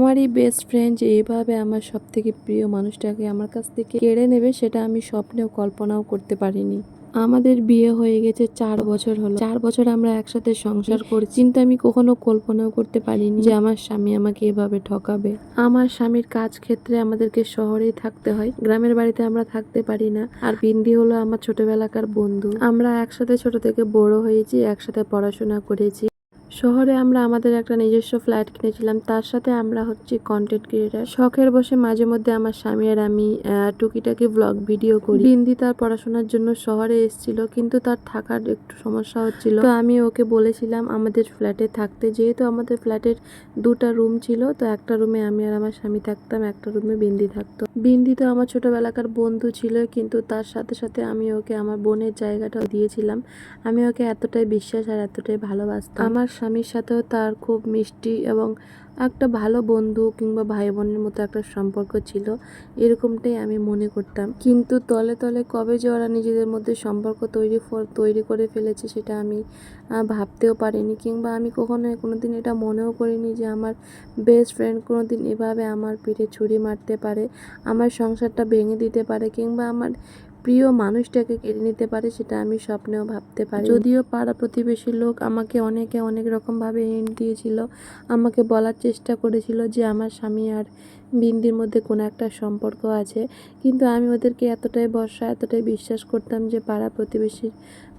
আমারই best friend যে এইভাবে আমার সব থেকে প্রিয় মানুষটাকে আমার কাছ থেকে কেড়ে নেবে, সেটা আমি স্বপ্নেও কল্পনাও করতে পারিনি। আমাদের বিয়ে হয়ে গেছে চার বছর হলো। চার বছর আমরা একসাথে সংসার করছি। কিন্তু আমি কখনো কল্পনাও করতে পারিনি যে আমার স্বামী আমাকে এভাবে ঠকাবে। আমার স্বামীর কাজ ক্ষেত্রে আমাদেরকে শহরেই থাকতে হয়। গ্রামের বাড়িতে আমরা থাকতে পারি না। আর বিন্দি হলো আমার ছোটবেলাকার বন্ধু। আমরা একসাথে ছোট থেকে বড় হয়েছি, একসাথে পড়াশোনা করেছি। শহরে আমরা আমাদের একটা নিজস্ব ফ্ল্যাট কিনেছিলাম, তার সাথে আমরা হচ্ছে কন্টেন্ট ক্রিয়েটার শখের বসে মাঝে মধ্যে আমার স্বামী আর আমি টুকিটাকি ব্লগ ভিডিও করি। বিন্দি তার পড়াশোনার জন্য শহরে এসেছিল, কিন্তু তার থাকার একটু সমস্যা হচ্ছিল। তো আমি ওকে বলেছিলাম, আমাদের ফ্ল্যাটে থাকতে। যেহেতু আমাদের ফ্ল্যাটের দুটা রুম ছিল, তো একটা রুমে আমি আর আমার স্বামী থাকতাম, একটা রুমে বিন্দি থাকতো। বিন্দি তো আমার ছোটবেলাকার বন্ধু ছিল, কিন্তু তার সাথে সাথে আমি ওকে আমার বোনের জায়গাটাও দিয়েছিলাম। আমি ওকে এতটাই বিশ্বাস আর এতটাই ভালোবাসতাম। আমার স্বামীর সাথেও তার খুব মিষ্টি এবং একটা ভালো বন্ধু কিংবা ভাই বোনের মতো একটা সম্পর্ক ছিল, এরকমটাই আমি মনে করতাম। কিন্তু তলে তলে কবে যে ওরা নিজেদের মধ্যে সম্পর্ক তৈরি তৈরি করে ফেলেছে সেটা আমি ভাবতেও পারিনি কিংবা আমি কখনো কোনো দিন এটা মনেও করিনি যে আমার বেস্ট ফ্রেন্ড কোনো দিন এভাবে আমার পিঠে ছুরি মারতে পারে, আমার সংসারটা ভেঙে দিতে পারে কিংবা আমার প্রিয় মানুষটাকে কেড়ে নিতে পারে, সেটা আমি স্বপ্নেও ভাবতে পারি। যদিও পাড়া প্রতিবেশীর লোক আমাকে অনেকে অনেক রকমভাবে হিন্ট দিয়েছিল, আমাকে বলার চেষ্টা করেছিল যে আমার স্বামী আর বিন্দির মধ্যে কোনো একটা সম্পর্ক আছে। কিন্তু আমি ওদেরকে এতটাই ভরসা, এতটাই বিশ্বাস করতাম যে পাড়া প্রতিবেশীর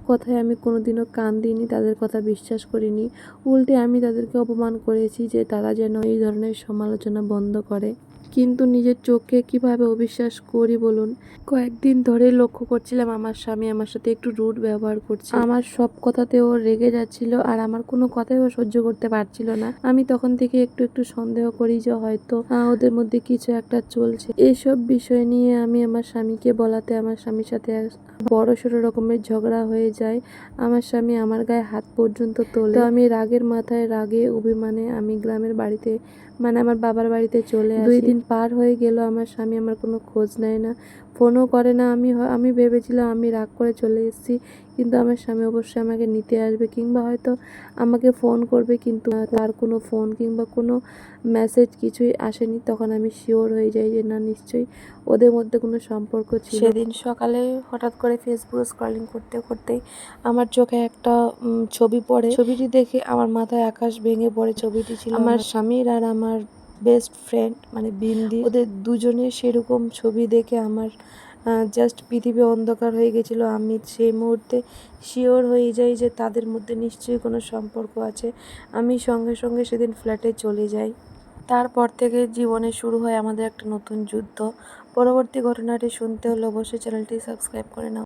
কথায় আমি কোনোদিনও কান দিইনি, তাদের কথা বিশ্বাস করিনি। উল্টে আমি তাদেরকে অপমান করেছি যে তারা যেন এই ধরনের সমালোচনা বন্ধ করে। কিন্তু নিজের চোখকে কীভাবে অবিশ্বাস করি বলুন? কয়েকদিন ধরে লক্ষ্য করছিলাম আমার স্বামী আমার সাথে একটু রুট ব্যবহার করছে। আমার সব কথাতে ও রেগে যাচ্ছিল আর আমার কোনো কথাই ও সহ্য করতে পারছিল না। আমি তখন থেকে একটু একটু সন্দেহ করি যে হয়তো ওদের মধ্যে কিছু একটা চলছে। এসব বিষয় নিয়ে আমি আমার স্বামীকে বলাতে আমার স্বামীর সাথে বড় সড়ো রকমের ঝগড়া হয়ে যায়। আমার স্বামী আমার গায়ে হাত পর্যন্ত তোলে। আমি রাগের মাথায় রাগে অভিমানে আমি গ্রামের বাড়িতে মানে আমার বাবার বাড়িতে চলে দুই দিন পার হয়ে গেল আমার স্বামী আমার কোনো খোঁজ নেয় না ফোনও করে না। আমি আমি ভেবেছিলাম আমি রাগ করে চলে এসেছি কিন্তু আমার স্বামী অবশ্যই আমাকে নিতে আসবে কিংবা হয়তো আমাকে ফোন করবে কিন্তু তার কোনো ফোন কিংবা কোনো মেসেজ কিছুই আসেনি। তখন আমি শিওর হয়ে যাই যে না নিশ্চয়ই ওদের মধ্যে কোনো সম্পর্ক ছিল সেদিন সকালে হঠাৎ করে ফেসবুক স্ক্রলিং করতে করতেই আমার চোখে একটা ছবি পড়ে। ছবিটি দেখে আমার মাথায় আকাশ ভেঙে পড়ে ছবিটি ছিল আমার স্বামীর আর আমার বেস্ট ফ্রেন্ড মানে বিন্দি। ওদের দুজনের সেরকম ছবি দেখে আমার জাস্ট পৃথিবী অন্ধকার হয়ে গেছিল। আমি সেই মুহূর্তে শিওর হয়ে যাই যে তাদের মধ্যে নিশ্চয়ই কোনো সম্পর্ক আছে। আমি সঙ্গে সঙ্গে সেদিন ফ্ল্যাটে চলে যাই। তারপর থেকে জীবনে শুরু হয় আমাদের একটা নতুন যুদ্ধ। পরবর্তী ঘটনাটি শুনতে হলে অবশ্যই চ্যানেলটি সাবস্ক্রাইব করে নাও।